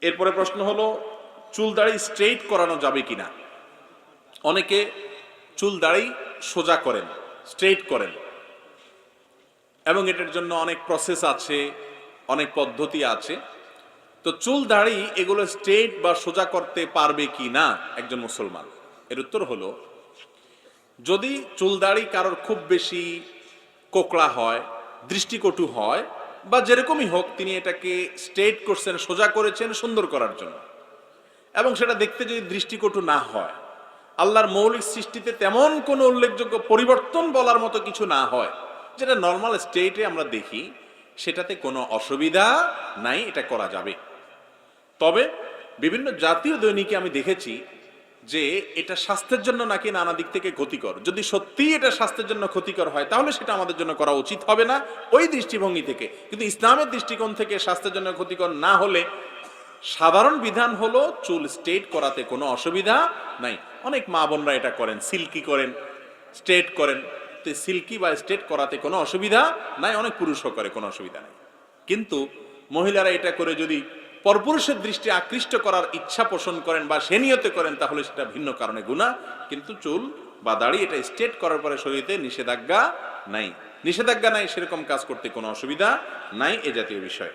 এরপরে প্রশ্ন হলো, চুল দাড়ি স্ট্রেইট করানো যাবে কিনা? অনেকে চুল দাড়ি সোজা করেন স্ট্রেইট করেন। এবং এটার জন্য অনেক প্রসেস আছে, অনেক পদ্ধতি আছে। তো চুল দাড়ি এগুলো স্ট্রেট বা সোজা করতে পারবে কি না একজন মুসলমান? এর উত্তর হলো, যদি চুল দাড়ি কারোর খুব বেশি কোকড়া হয়, দৃষ্টিকটু হয় বা যেরকমই হোক, তিনি এটাকে স্ট্রেট করছেন, সোজা করেছেন, সুন্দর করার জন্য। এবং সেটা দেখতে যদি দৃষ্টিকটু না হয়, আল্লাহর মৌলিক সৃষ্টিতে তেমন কোনো উল্লেখযোগ্য পরিবর্তন বলার মতো কিছু না হয়, যেটা নর্মাল স্টেটে আমরা দেখি, সেটাতে কোনো অসুবিধা নাই, এটা করা যাবে। তবে বিভিন্ন জাতীয় দৈনিকে আমি দেখেছি যে এটা স্বাস্থ্যের জন্য নাকি নানা দিক থেকে ক্ষতিকর। যদি সত্যিই এটা স্বাস্থ্যের জন্য ক্ষতিকর হয়, তাহলে সেটা আমাদের জন্য করা উচিত হবে না ওই দৃষ্টিভঙ্গি থেকে। কিন্তু ইসলামের দৃষ্টিকোণ থেকে স্বাস্থ্যের জন্য ক্ষতিকর না হলে সাধারণ বিধান হলো চুল স্ট্রেট করাতে কোনো অসুবিধা নাই। অনেক মা বোনরা এটা করেন, সিল্কি করেন, স্ট্রেট করেন। তো সিল্কি বা স্ট্রেট করাতে কোনো অসুবিধা নাই, অনেক পুরুষও করে, কোনো অসুবিধা নাই। কিন্তু মহিলারা এটা করে যদি পরপুরুষের দৃষ্টি আকৃষ্ট করার ইচ্ছা পোষণ করেন বা সে নিয়তে করেন, তাহলে সেটা ভিন্ন কারণে গুণা কিন্তু চুল বা দাড়ি এটা স্টেট করার পরে শরীরে নিষেধাজ্ঞা নাই। নিষেধাজ্ঞা নাই, সেরকম কাজ করতে কোনো অসুবিধা নাই, এ জাতীয় বিষয়।